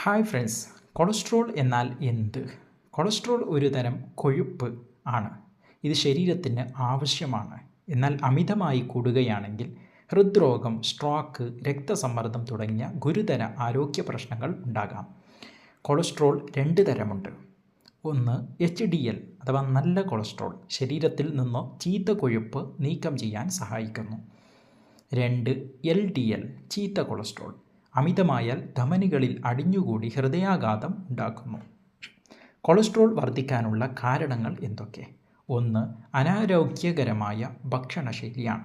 Hi friends cholesterol എന്നാൽ എന്ത്? Cholesterol ഒരു തരം കൊഴുപ്പ് ആണ്. ഇത് ശരീരത്തിന് ആവശ്യമാണ്. എന്നാൽ അമിതമായി കൂടുകയാണെങ്കിൽ ഹൃദ്രോഗം സ്ട്രോക്ക് രക്തസമ്മർദ്ദം തുടങ്ങിയ ഗുരുതര ആരോഗ്യ പ്രശ്നങ്ങൾ ഉണ്ടാകാം. കൊളസ്ട്രോൾ രണ്ട് തരമുണ്ട്. ഒന്ന് എച്ച് ഡി എൽ അഥവാ നല്ല കൊളസ്ട്രോൾ ശരീരത്തിൽ നിന്നോ ചീത്ത കൊഴുപ്പ് നീക്കം ചെയ്യാൻ സഹായിക്കുന്നു. രണ്ട് എൽ ഡി എൽ ചീത്ത കൊളസ്ട്രോൾ അമിതമായാൽ ധമനികളിൽ അടിഞ്ഞുകൂടി ഹൃദയാഘാതം ഉണ്ടാക്കുന്നു. കൊളസ്ട്രോൾ വർദ്ധിക്കാനുള്ള കാരണങ്ങൾ എന്തൊക്കെ? ഒന്ന് അനാരോഗ്യകരമായ ഭക്ഷണശൈലിയാണ്.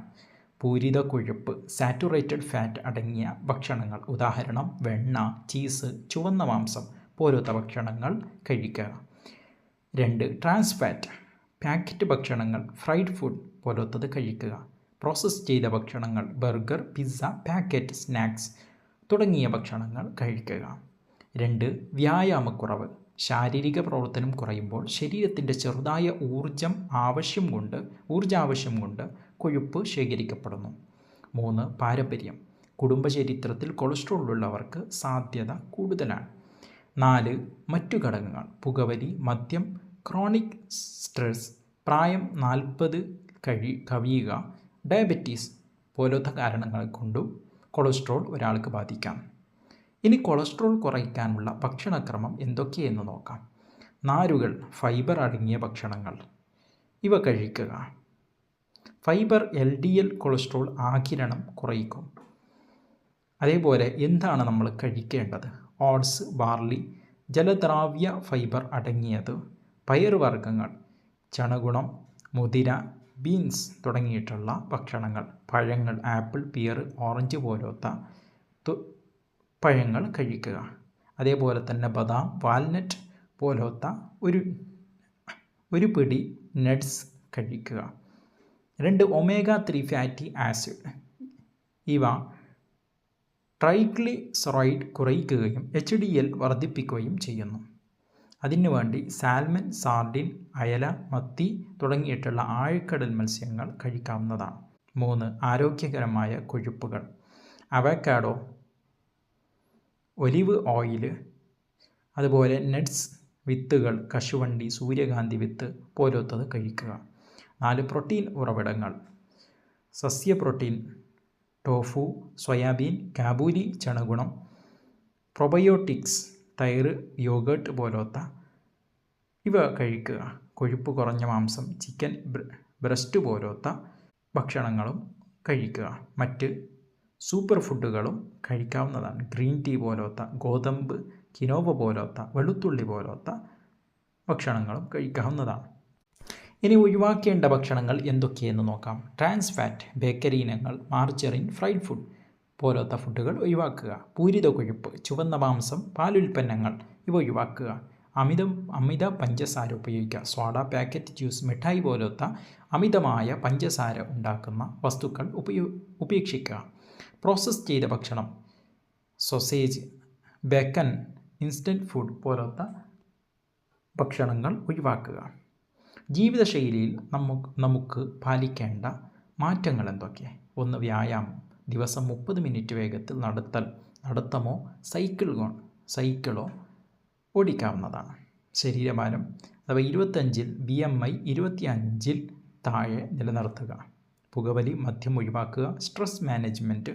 പൂരിത കൊഴുപ്പ് സാറ്റുറേറ്റഡ് ഫാറ്റ് അടങ്ങിയ ഭക്ഷണങ്ങൾ. ഉദാഹരണം വെണ്ണ ചീസ് ചുവന്ന മാംസം പോലത്തെ ഭക്ഷണങ്ങൾ കഴിക്കുക. രണ്ട് ട്രാൻസ് ഫാറ്റ് പാക്കറ്റ് ഭക്ഷണങ്ങൾ ഫ്രൈഡ് ഫുഡ് പോലത്തത് കഴിക്കുക. പ്രോസസ്സ് ചെയ്ത ഭക്ഷണങ്ങൾ ബർഗർ പിസ്സ പാക്കറ്റ് സ്നാക്സ് തുടങ്ങിയ ഭക്ഷണങ്ങൾ കഴിക്കുക. രണ്ട് വ്യായാമക്കുറവ്. ശാരീരിക പ്രവർത്തനം കുറയുമ്പോൾ ശരീരത്തിന്റെ ചെറുതായ ഊർജം ആവശ്യം കൊണ്ട് ഊർജാവശ്യം കൊണ്ട് കൊഴുപ്പ് ശേഖരിക്കപ്പെടുന്നു. മൂന്ന് പാരമ്പര്യം. കുടുംബചരിത്രത്തിൽ കൊളസ്ട്രോൾ ഉള്ളവർക്ക് സാധ്യത കൂടുതലാണ്. നാല് മറ്റു ഘടകങ്ങൾ. പുകവലി മദ്യം ക്രോണിക് സ്ട്രെസ് പ്രായം നാൽപ്പത് കഴി കവിയുക ഡയബറ്റീസ് പോലത്തെ കാരണങ്ങൾ കൊണ്ടും കൊളസ്ട്രോൾ ഒരാൾക്ക് ബാധിക്കാം. ഇനി കൊളസ്ട്രോൾ കുറയ്ക്കാനുള്ള ഭക്ഷണക്രമം എന്തൊക്കെയെന്ന് നോക്കാം. നാരുകൾ ഫൈബർ അടങ്ങിയ ഭക്ഷണങ്ങൾ. ഇവ കഴിക്കുക. Fibre L D L cholesterol ആകിരണം കുറയ്ക്കും. അതേപോലെ എന്താണ് നമ്മൾ കഴിക്കേണ്ടത്? ഓട്സ് ബാർലി ജലദ്രാവ്യ ഫൈബർ അടങ്ങിയത്. പയറുവർഗങ്ങൾ ചണഗുണം മുതിര ബീൻസ് തുടങ്ങിയിട്ടുള്ള ഭക്ഷണങ്ങൾ. പഴങ്ങൾ ആപ്പിൾ പിയർ ഓറഞ്ച് പോലത്തെ പഴങ്ങൾ കഴിക്കുക. അതേപോലെ തന്നെ ബദാം വാൽനട്ട് പോലത്തെ ഒരു ഒരു പിടി നട്ട്സ് കഴിക്കുക. രണ്ട് ഒമേഗ ത്രീ ഫാറ്റി ആസിഡ്. ഇവ ട്രൈഗ്ലിസറോയിഡ് കുറയ്ക്കുകയും എച്ച് ഡി എൽ വർദ്ധിപ്പിക്കുകയും ചെയ്യുന്നു. അതിനു വേണ്ടി സാൽമൺ സാർഡിൻ അയല മത്തി തുടങ്ങിയിട്ടുള്ള ആഴക്കടൽ മത്സ്യങ്ങൾ കഴിക്കാവുന്നതാണ്. മൂന്ന് ആരോഗ്യകരമായ കൊഴുപ്പുകൾ. അവക്കാഡോ ഒലിവ് ഓയിൽ അതുപോലെ നട്ട്സ് വിത്തുകൾ കശുവണ്ടി സൂര്യകാന്തി വിത്ത് പോലത്തത് കഴിക്കുക. നാല് പ്രോട്ടീൻ ഉറവിടങ്ങൾ. സസ്യ പ്രോട്ടീൻ ടോഫു സോയാബീൻ കാബൂലി ചണഗുണം പ്രൊബയോട്ടിക്സ് തൈര് യോഗർട്ട് പോലത്തെ ഇവ കഴിക്കുക. കൊഴുപ്പ് കുറഞ്ഞ മാംസം ചിക്കൻ ബ്രസ്റ്റ് പോലത്തെ ഭക്ഷണങ്ങളും കഴിക്കുക. മറ്റ് സൂപ്പർ ഫുഡുകളും കഴിക്കാവുന്നതാണ്. ഗ്രീൻ ടീ പോലത്തെ ഗോതമ്പ് കിനോവ പോലത്തെ വെളുത്തുള്ളി പോലത്തെ ഭക്ഷണങ്ങളും കഴിക്കാവുന്നതാണ്. ഇനി ഒഴിവാക്കേണ്ട ഭക്ഷണങ്ങൾ എന്തൊക്കെയെന്ന് നോക്കാം. ട്രാൻസ് ഫാറ്റ് ബേക്കറി ഇനങ്ങൾ മാർജറിൻ ഫ്രൈഡ് ഫുഡ് പോലത്തെ ഫുഡുകൾ ഒഴിവാക്കുക. പൂരിത കൊഴുപ്പ് ചുവന്ന മാംസം പാലുൽപ്പന്നങ്ങൾ ഇവ ഒഴിവാക്കുക. അമിതം അമിത പഞ്ചസാര ഉപയോഗിക്കുക. സോഡ പാക്കറ്റ് ജ്യൂസ് മിഠായി പോലത്തെ അമിതമായ പഞ്ചസാര ഉണ്ടാക്കുന്ന വസ്തുക്കൾ ഉപയോ ഉപേക്ഷിക്കുക. പ്രോസസ്സ് ചെയ്ത ഭക്ഷണം സൊസേജ് ബേക്കൻ ഇൻസ്റ്റന്റ് ഫുഡ് പോലത്തെ ഭക്ഷണങ്ങൾ ഒഴിവാക്കുക. ജീവിതശൈലിയിൽ നമുക്ക് നമുക്ക് പാലിക്കേണ്ട മാറ്റങ്ങൾ എന്തൊക്കെ? ഒന്ന് വ്യായാമം ദിവസം മുപ്പത് മിനിറ്റ് വേഗത്തിൽ നടത്തൽ നടത്തമോ സൈക്കിൾ സൈക്കിളോ ഓടിക്കാവുന്നതാണ്. ശരീരഭാരം അഥവാ ഇരുപത്തഞ്ചിൽ ബി എം ഐ ഇരുപത്തി അഞ്ചിൽ താഴെ നിലനിർത്തുക. പുകവലി മദ്യം ഒഴിവാക്കുക സ്ട്രെസ് മാനേജ്മെന്റ്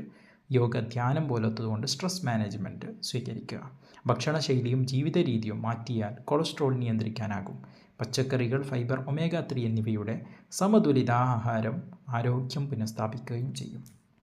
യോഗ ധ്യാനം പോലത്തതുകൊണ്ട് സ്ട്രെസ് മാനേജ്മെന്റ് സ്വീകരിക്കുക. ഭക്ഷണശൈലിയും ജീവിത രീതിയും മാറ്റിയാൽ കൊളസ്ട്രോൾ നിയന്ത്രിക്കാനാകും. പച്ചക്കറികൾ ഫൈബർ ഒമേഗ ത്രീ എന്നിവയുടെ സമതുലിതാഹാരം ആരോഗ്യം പുനഃസ്ഥാപിക്കുകയും ചെയ്യും.